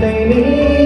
they need.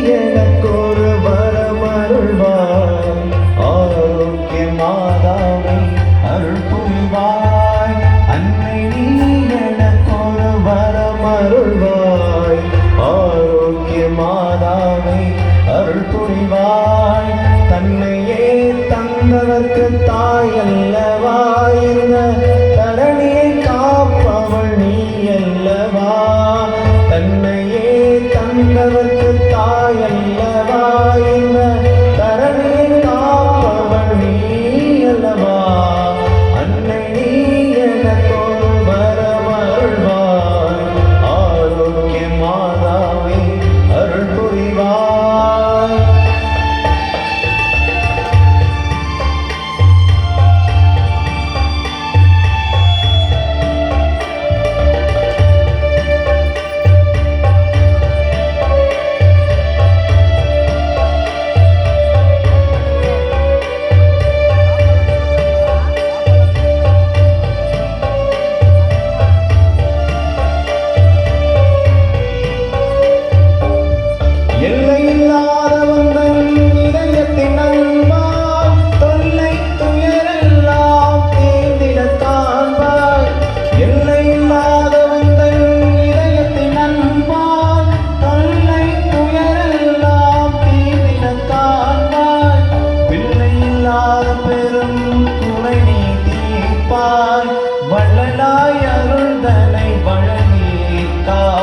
தாய் அருந்தனை வழங்கி தாய்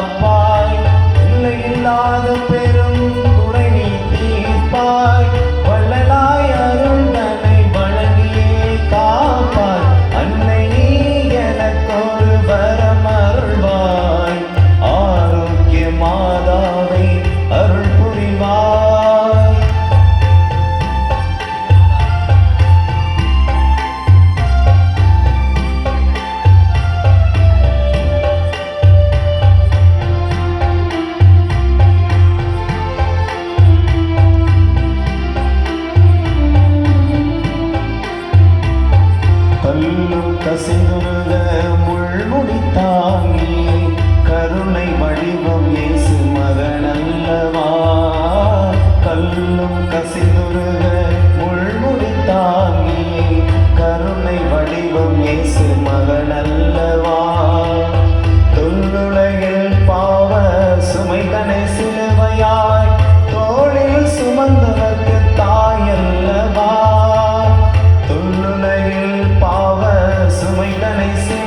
mas ainda nem.